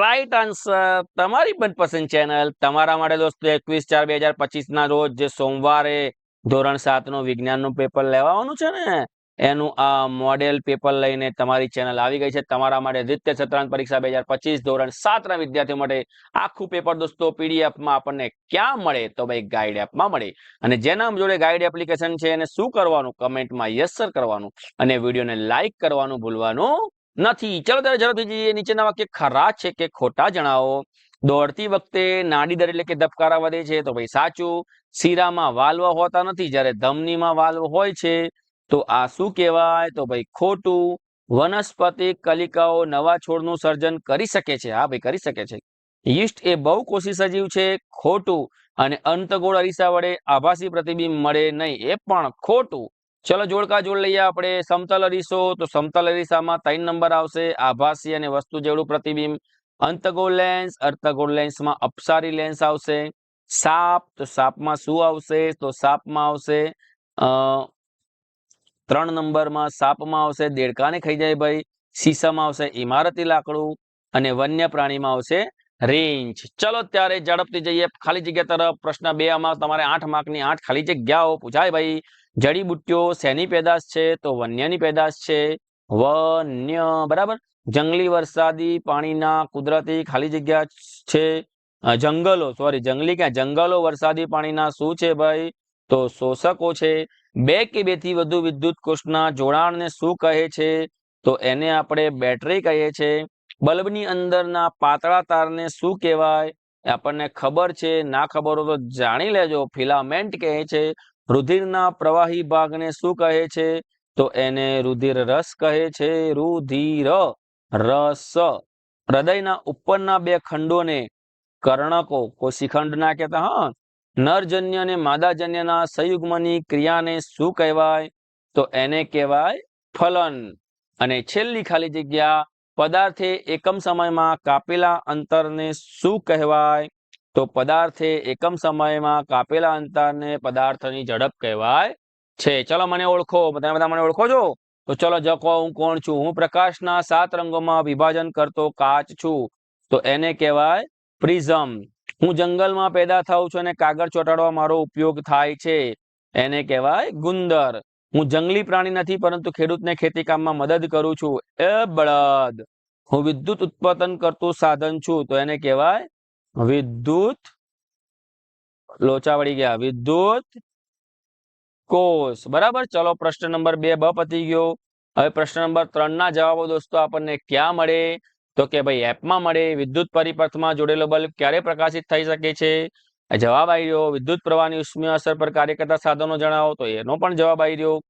Right answer તમારી મનપસંદ channel તમારા માટે દોસ્તો એકવીસ ચાર બે હજાર પચીસ ના રોજ સોમવારે ધોરણ સાતનું વિજ્ઞાનનું પેપર લેવાનું છે ને, એનું આ મોડેલ પેપર લઈને તમારી ચેનલ આવી ગઈ છે. તમારા માટે દ્વિતીય સત્રાંત પરીક્ષા બે હજાર પચીસ ધોરણ સાત ના વિદ્યાર્થીઓ માટે આખું પેપર દોસ્તો પીડીએફમાં આપણને ક્યાં મળે તો ભાઈ ગાઈડ એપમાં મળે. અને જેના જોડે ગાઈડ એપ્લિકેશન છે એને શું કરવાનું? કમેન્ટમાં યસ સર કરવાનું. અને વિડીયોને લાઈક કરવાનું ભૂલવાનું નથી. ચલો ત્યારે ઝડપથી જઈએ નીચેના વાક્ય ખરા છે કે ખોટા જણાવો. દોડતી વખતે નાડી દર એટલે કે ધબકારા વધે છે તો ભાઈ સાચું. શીરામાં વાલ્વ હોતા નથી. જ્યારે ધમનીમાં વાલ્વ હોય છે તો આ શું કહેવાય. તો ભાઈ ખોટું. વનસ્પતિ કલિકાઓ નવા છોડનું સર્જન કરી શકે છે. હા ભાઈ, કરી શકે છે. યીસ્ટ એ બહુકોષી સજીવ છે ખોટું અને અંતગોળ અરીસા વડે આભાસી પ્રતિબિંબ મળે નહીં. એ પણ ખોટું. ચલો જોડકા જોડ લઈએ આપણે. સમતલ અરીસો. તો સમતલ અરીસામાં ત્રણ નંબર આવશે. આભાસી અને વસ્તુ જેવડું પ્રતિબિંબ. અંતગોળ લેન્સ અર્ધગોળ લેન્સમાં અપસારી લેન્સ આવશે. સાપ. તો સાપમાં શું આવશે? તો સાપમાં આવશે ત્રણ નંબરમાં સાપમાં આવશે. દેડકાને ખાઈ જાય ભાઈ. શીશામાં આવશે ઇમારતી લાકડું અને વન્ય પ્રાણીમાં આવશે રેન્જ. ચલો ત્યારે ઝડપથી જઈએ. ખાલી જગ્યા તરફ. પ્રશ્ન બે આમાં. તમારે આઠ માર્કની આઠ ખાલી જગ્યાઓ પૂછાય ભાઈ. જડીબુટ્ટીઓ શેની પેદાશ છે? તો વન્યની પેદાશ છે. વન્ય, બરાબર? જંગલી વરસાદી પાણીના કુદરતી ખાલી જગ્યા છે. જંગલો સોરી જંગલી ક્યાં? જંગલો, વરસાદી પાણીના શું છે ભાઈ? તો શોષકો છે. બે કે બેથી વધુ વિદ્યુત કોષના જોડાણને શું કહે છે? તો એને આપણે બેટરી કહીએ છે. બલ્બની અંદરના પાતળા તારને શું કહેવાય? આપણને ખબર છે. ના ખબર હોય તો જાણી લેજો. ફિલામેન્ટ કહે છે. રુધિરના પ્રવાહી ભાગને શું કહે છે? તો એને રુધિર રસ કહે છે, રુધિર રસ. હૃદયના ઉપરના બે ખંડોને કર્ણકો, કોશિખંડ ના કહેતા, હા, નરજન્ય અને માદાજન્યના સંયુગ્મની ક્રિયાને શું કહેવાય? તો એને કહેવાય ફલન. અને છેલ્લી ખાલી જગ્યા, પદાર્થે એકમ સમયમાં કાપેલા અંતરને શું કહેવાય? તો પદાર્થે એકમ સમયમાં કાપેલા અંતરને પદાર્થની ઝડપ કહેવાય છે. ચલો મને ઓળખો, તમે બધા મને ઓળખો છો? તો ચલો જકો હું કોણ છું? હું પ્રકાશના સાત રંગોમાં વિભાજન કરતો કાચ છું. તો એને કહેવાય પ્રિઝમ. હું જંગલમાં પેદા થાઉં છું અને કાગળ ચોંટાડવા મારો ઉપયોગ થાય છે. એને કહેવાય ગુંદર. હું જંગલી પ્રાણી નથી, પરંતુ ખેડૂતને ખેતી કામમાં મદદ કરું છું. એ બળદ! હું વિદ્યુત ઉત્પાદન કરતું સાધન છું. તો એને કહેવાય વિદ્યુત લોચા વળી ગયા. વિદ્યુત કોષ. બરાબર? ચલો, પ્રશ્ન નંબર બે બ પતી ગયો. હવે પ્રશ્ન નંબર ત્રણ ના જવાબો દોસ્તો, આપણને ક્યાં મળે? તો કે ભાઈ એપમાં મળે. વિદ્યુત પરિપથમાં જોડેલો બલ્બ ક્યારે પ્રકાશિત થઈ શકે છે? જવાબ આવી રહ્યો. વિદ્યુત પ્રવાહની ઉષ્મીય અસર પર કાર્ય કરતા સાધનો જણાવો. તો એનો પણ જવાબ આવી રહ્યો.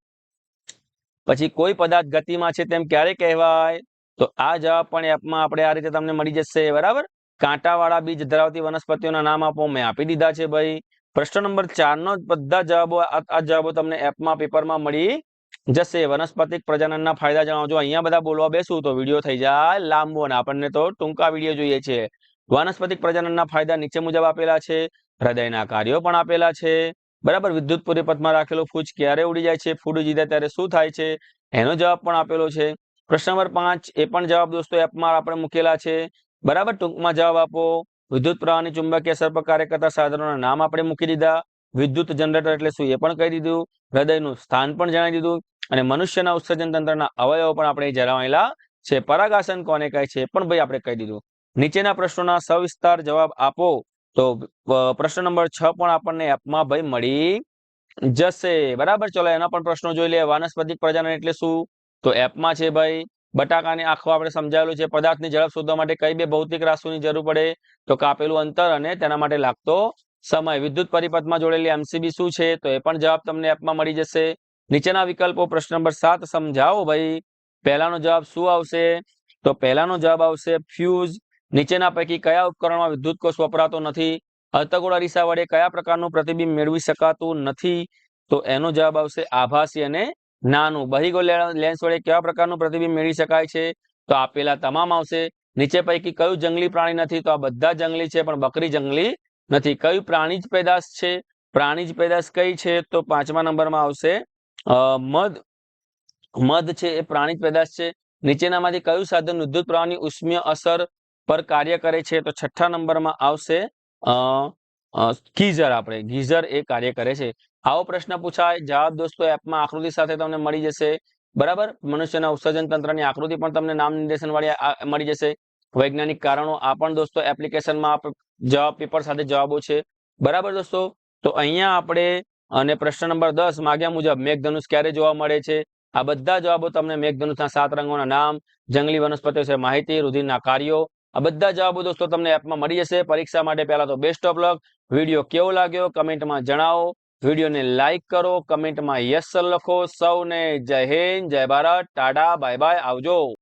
પછી કોઈ પદાર્થ ગતિમાં છે તેમ ક્યારે કહેવાય? તો આ જવાબ પણ એપમાં આપણે આ રીતે તમને મળી જશે. બરાબર? કાંટાવાળા બીજ ધરાવતી વનસ્પતિઓના નામ આપો, મેં આપી દીધા છે ભાઈ. પ્રશ્ન નંબર ચાર નો બધા જવાબો, આ જવાબો તમને એપમાં, પેપરમાં મળી જશે. વનસ્પતિક પ્રજનનના ફાયદા જણાવજો અહીંયા બધા બોલવા બેસું તો વીડિયો થઈ જાય લાંબો અને આપણને તો ટૂંકા વીડિયો જોઈએ છે. વનસ્પતિક પ્રજનનના ફાયદા નીચે મુજબ આપેલા છે. હૃદયના કાર્યો પણ આપેલા છે. બરાબર? વિદ્યુત પરિપથમાં રાખેલો ફૂજ ક્યારે ઉડી જાય છે? ફૂડ જીતે ત્યારે શું થાય છે? એનો જવાબ પણ આપેલો છે. પ્રશ્ન નંબર પાંચ, એ પણ જવાબ દોસ્તો એપમાં આપણે મૂકેલા છે. બરાબર? ટૂંકમાં જવાબ આપો. વિદ્યુત પ્રવાહની ચુંબકીય સર્પ કાર્ય કરતા સાધનોના નામ આપણે મૂકી દીધા. વિદ્યુત જનરેટર એટલે શું એ પણ કહી દીધું. હૃદયનું સ્થાન પણ જણાવી દીધું. અને મનુષ્યના ઉત્સર્જન તંત્રના અવયવો પણ આપણે જણાવેલા છે. પરાગાસન કોને કહે છે એ પણ ભાઈ આપણે કહી દીધું. નીચેના પ્રશ્નોના સવિસ્તાર જવાબ આપો. તો પ્રશ્ન નંબર છ પણ આપણને એપમાં ભાઈ મળી જશે. બરાબર? ચલો એના પણ પ્રશ્નો જોઈ લે વાનસ્પતિક પ્રજનન એટલે શું? તો એપમાં છે ભાઈ બટાકાની આખો આપણે સમજાવેલું છે, પદાર્થની ઝડપ શોધવા માટે કઈ બે ભૌતિક રાશિની જરૂર પડે? તો કાપેલું અંતર અને તેના માટે લાગતો સમય. વિદ્યુત પરિપથમાં જોડેલી એમસીબી શું છે? તો એ પણ જવાબ તમને એપમાં મળી જશે. નીચેના વિકલ્પો, પ્રશ્ન નંબર સાત સમજાવો ભાઈ. પહેલાનો જવાબ શું આવશે? તો પહેલાનો જવાબ આવશે ફ્યુઝ. નીચેના પૈકી કયા ઉપકરણમાં વિદ્યુત કોષ વપરાતો નથી? અર્ધગોળ અરીસા વડે કયા પ્રકારનું પ્રતિબિંબ મેળવી શકાતું નથી? તો એનો જવાબ આવશે આભાસી અને નાનું. બહિગો લેન્સ વડે કેવા પ્રકારનું પ્રતિબિંબ મેળવી શકાય છે? તો આપેલા તમામ આવશે. નીચે પૈકી કયું જંગલી પ્રાણી નથી? તો આ બધા જંગલી છે, પણ બકરી જંગલી નથી. કયું પ્રાણી જ પેદાશ છે? પ્રાણી જ પેદાશ કઈ છે? તો પાંચમા નંબરમાં આવશે મધ. મધ છે, એ પ્રાણી જ પેદાશ છે. નીચેનામાંથી કયું સાધન વિદ્યુત પ્રવાહની ઉષ્મીય અસર પર કાર્ય કરે છે? તો છઠ્ઠા નંબરમાં આવશે ગીઝર આપણે. ગીઝર એ કાર્ય કરે છે. આવો પ્રશ્ન પૂછાય. જવાબ દોસ્તો, એપમાં આકૃતિ સાથે તમને મળી જશે. બરાબર? મનુષ્યના ઉત્સર્જન તંત્રની આકૃતિ પણ તમને નામ નિર્દેશન વાળી મળી જશે. વૈજ્ઞાનિક કારણો, આ પણ દોસ્તો એપ્લિકેશનમાં જવાબ પેપર સાથે જવાબો છે. બરાબર દોસ્તો? તો અહીંયા આપણે, અને પ્રશ્ન નંબર દસ માગ્યા મુજબ મેઘધનુષ ક્યારે જોવા મળે છે? આ બધા જવાબો તમને મેઘધનુષના સાત રંગોના નામ, જંગલી વનસ્પતિઓ છે માહિતી, રુધિરના કાર્યો, આ બધા જવાબો દોસ્તો તમને એપમાં મળી જશે. પરીક્ષા માટે પહેલા તો બેસ્ટ ઓફ લક વીડિયો કેવો લાગ્યો? કમેન્ટમાં જણાવો. વિડીયોને લાઈક કરો, કમેન્ટમાં યસ લખો. સૌને જય હિન્દ, જય ભારત, ટાટા, બાય બાય, આવજો.